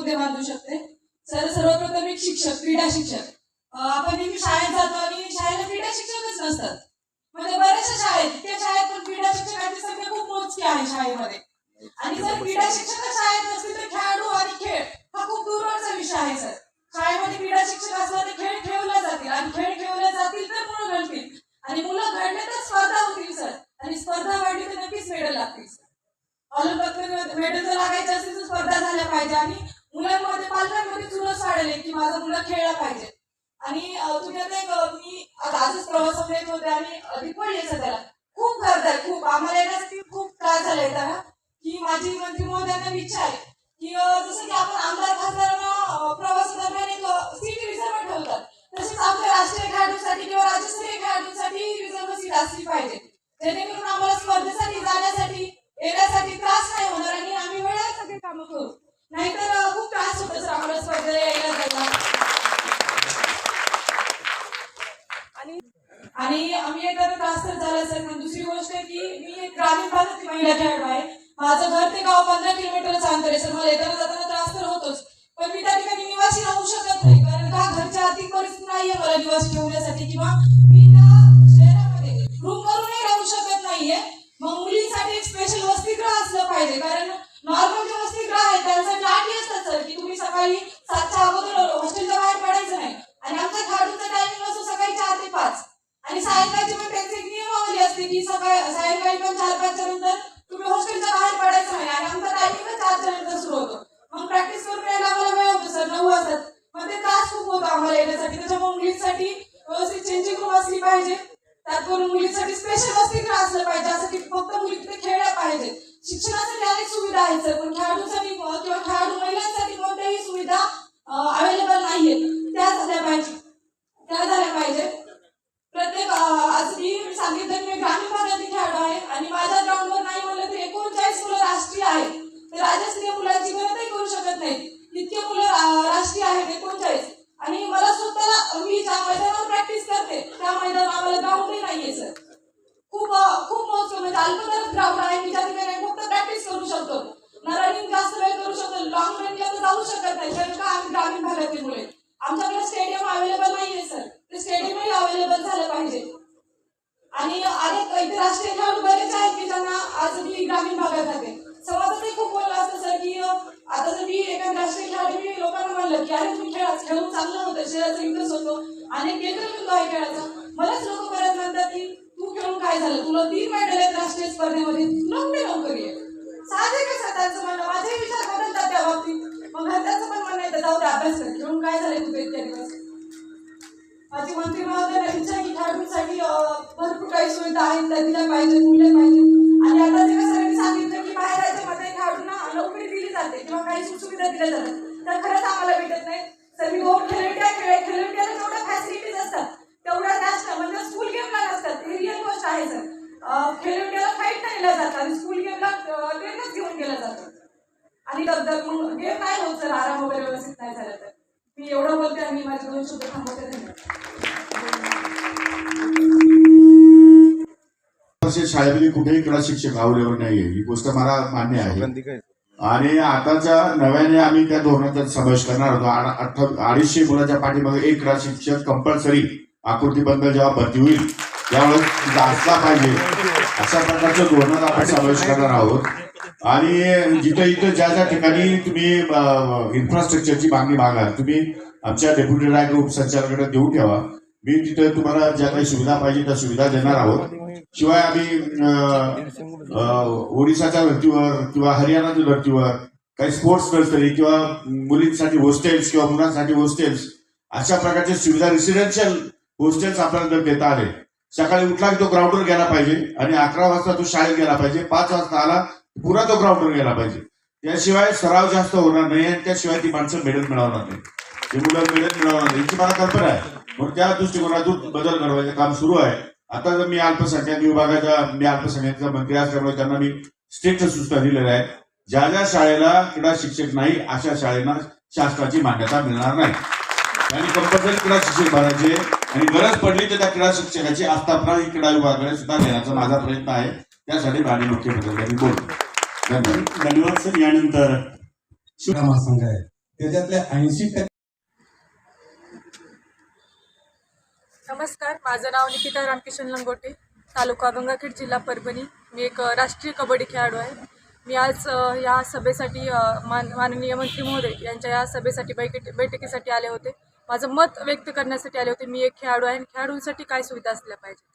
मुद्दे बांधू शकते. सर सर्वप्रथम एक शिक्षक क्रीडा शिक्षक. आपण नेहमी शाळेत जातो आणि शाळेला क्रीडा शिक्षकच नसतात. म्हणजे बऱ्याचशा शाळेत त्या शाळेत पण क्रीडा शिक्षकांची संख्या खूप मोजकी आहे शाळेमध्ये. आणि जर क्रीडा शिक्षक शाळेत नसतील तर खेळाडू आणि खेळ हा खूप दूरवरचा विषय आहे सर. शाळेमध्ये क्रीडा शिक्षक असला तर खेळ खेळवला जातील आणि खेळ खेळवले जातील तर मुलं मुलं खेळला पाहिजे. आणि तुम्ही आता एक मी आता आजच प्रवासावर येत होते आणि अधिक दिवाळी त्याला. खूप करतात खूप. आम्हाला येण्यासाठी खूप त्रास झालाय त्याला की माझी मंत्री महोदयांना इच्छा आहे की जसं की आपण आमदार खासदारांना प्रवास दरम्यान एक सीट रिझर्व ठेवतात. तसेच आपल्या राष्ट्रीय खेळाडूंसाठी किंवा राज्यस्तरीय खेळाडूंसाठी रिझर्व सीट असली पाहिजे. जेणेकरून झाला दुसरी गोष्ट आहे की मी एक ग्रामीण भागातली महिला खेळाडू आहे माझं घर ते गाव पंधरा किलोमीटरचं अंतर आहे. सर मला येताना जाताना त्रास तर होतोच पण मी त्या ठिकाणी निवासी राहू शकत नाही कारण का घरच्या आर्थिक परिस्थिती नाहीये मला निवासी ठेवण्यासाठी किंवा मी त्या शहरामध्ये रूम करूनही राहू शकत नाहीये. मग मुलींसाठी एक स्पेशल वसतिगृह असलं पाहिजे कारण नॉर्मल जे वसतिगृह आहे त्यांसाठी अटी असतात सर की तुम्ही सकाळी सातच्या अगोदर हॉस्टेलच्या बाहेर पडायचं नाही. आणि आमच्या खेळाडूचा टायमिंग असतो सकाळी चार ते पाच. आणि सायंकाळची आहेत सर पण खेळाडूंसाठी किंवा खेळाडू महिलांसाठी कोणत्याही सुविधा अवेलेबल नाहीयेत. त्या झाल्या पाहिजे. त्या झाल्या पाहिजे. प्रत्येक आज मी सांगितलं की मी ग्रामीण भागातील खेळाडू आहे आणि माझ्या ग्राउंडवर नाही म्हणलं तर एकोणचाळीस मुलं राष्ट्रीय आहेत. तर राजकीय मुलांची गणतही करू शकत नाही इतके मुलं राष्ट्रीय आहेत एकोणचाळीस आणि मला स्वतःला मी ज्या मैदानावर प्रॅक्टिस करते त्या मैदानावर आम्हाला ग्राउंडही नाहीये सर खूप अं, खूप मोजकं म्हणजे अल्पतरच ग्राउंड आहे की ज्या ठिकाणी आम्ही फक्त प्रॅक्टिस करू शकतो ना रनिंग जास्त वेळ करू शकतो लॉंग रनला तर जाऊ शकत नाही कारण का आम्ही ग्रामीण भागातील मुले आमच्याकडे स्टेडियम अवेलेबल नाहीये सर ते स्टेडियमही अवेलेबल झालं पाहिजे आणि अनेक इथे राष्ट्रीय खेळाडू बरेच आहेत की ज्यांना आज मी ग्रामीण भागात राहते. समाजातही खूप बोललं असतं सर की आता जर मी एका राष्ट्रीय खेळाडू मी लोकांना म्हणलं की अरे तुम्ही खेळा खेळून चांगलं होतं शरीराचा विकास होतो आणि केंद्र बिंदू आहे खेळाचा. मलाच लोक परत म्हणतात की तू खेळून काय झालं? तुला तीन मेडल आहेत राष्ट्रीय स्पर्धेमध्ये. तुला कुठे नोकरी आहे साहजिकच आहे त्यांचं म्हणणं? माझे विचार बदलतात त्या बाबतीत. मग घरच्यांचं पण म्हणणं येतं जाऊ दे अभ्यास कर. खेळून काय झालं तुझे इतक्या दिवस? माझी मंत्री महोदयांना विचार की खेळाडूंसाठी अं, काही सुविधा आहेत त्या दिल्या पाहिजे मुलं पाहिजे. आणि आता जेव्हा सरांनी सांगितलं की बाहेर राज्यामध्ये खेळाडूंना नोकरी दिली जाते किंवा काही सुखसुविधा दिल्या जातात तर खरंच आम्हाला भेटत नाही. तर मी हो खेळवट्या खेळ खेळवट्याला जेवढ्या फॅसिलिटीज असतात तेवढ्या म्हणजे नसतात म्हणजे स्कूल गेमला नसतात ही रिअल गोष्ट आहे सर. खेळवट्याला फाईट नाही दिला जात आणि स्कूल गेमला ट्रेनच घेऊन गेला जातं. आणि जर मग गेम नाही होत सर आराम वगैरे व्यवस्थित नाही झालं तर. मी एवढं बोलते आणि माझे दोन शब्द थांबवते धन्यवाद. वर्षे शाळेमध्ये कुठेही क्रीडा शिक्षक अवेलेबल नाहीये. ही गोष्ट मला मान्य आहे. आणि आताच्या नव्याने आम्ही त्या धोरणाचा समावेश करणार होतो. अडीचशे मुलाच्या पाठीमागे एक क्रीडा शिक्षक कंपल्सरी आकृतीबंद जेव्हा भरती होईल त्यावेळेस तिथं असला पाहिजे. अशा प्रकारचं धोरणात आपण समावेश करणार आहोत. आणि जिथं इथं ज्या ज्या ठिकाणी तुम्ही इन्फ्रास्ट्रक्चरची मागणी मागाल तुम्ही आमच्या डेप्युटी डायरेक्टर उपसंचालकाकडे देऊन ठेवा. मी तिथं तुम्हाला ज्या काही सुविधा पाहिजे त्या सुविधा देणार आहोत. शिवाय आम्ही ओडिशाच्या धर्तीवर किंवा हरियाणाच्या धर्तीवर काही स्पोर्ट्स नर्सरी किंवा मुलींसाठी हॉस्टेल्स किंवा मुलांसाठी हॉस्टेल्स अशा प्रकारच्या सुविधा रेसिडेन्शियल हॉस्टेल्स आपल्याला जर देता आले सकाळी उठला की तो ग्राउंडवर गेला पाहिजे आणि अकरा वाजता तो शाळेत गेला पाहिजे पाच वाजता आला पुन्हा तो ग्राउंडवर गेला पाहिजे. त्याशिवाय सराव जास्त होणार नाही आणि त्याशिवाय ती माणसं मेडल मिळवणार नाही ती मुलं मेडल मिळवणार नाही याची मला कल्पना आहे. म्हणून त्या दृष्टिकोनातून बदल घडवायचं काम सुरू आहे. आता जर मी अल्पसंख्याक विभागाचा मी अल्पसंख्याकचा मंत्री असल्यामुळे त्यांना मी स्ट्रिक्ट सूचना दिलेल्या आहेत. ज्या ज्या शाळेला क्रीडा शिक्षक नाही अशा शाळेला शासनाची मान्यता मिळणार नाही. त्यांनी कंपल्सरी क्रीडा शिक्षक भरायचे. आणि गरज पडली तर त्या क्रीडा शिक्षकाची आस्थापना ही क्रीडा विभागाकडे सुद्धा देण्याचा माझा प्रयत्न आहे. त्यासाठी माननीय मुख्यमंत्र्यांनी बोलतो धन्यवाद. सर. यानंतर महासंघ आहे. त्याच्यातल्या ऐंशी नमस्कार माझं नाव निकिता रामकिशन लंगोटे तालुका गंगाखेड जिल्हा परभणी. मी एक राष्ट्रीय कबड्डी खेळाडू आहे. मी आज या सभेसाठी मान माननीय मंत्री महोदय यांच्या या सभेसाठी बैठकी बैठकीसाठी आले होते. माझं मत व्यक्त करण्यासाठी आले होते. मी एक खेळाडू आहे आणि खेळाडूंसाठी काय सुविधा असल्या पाहिजे?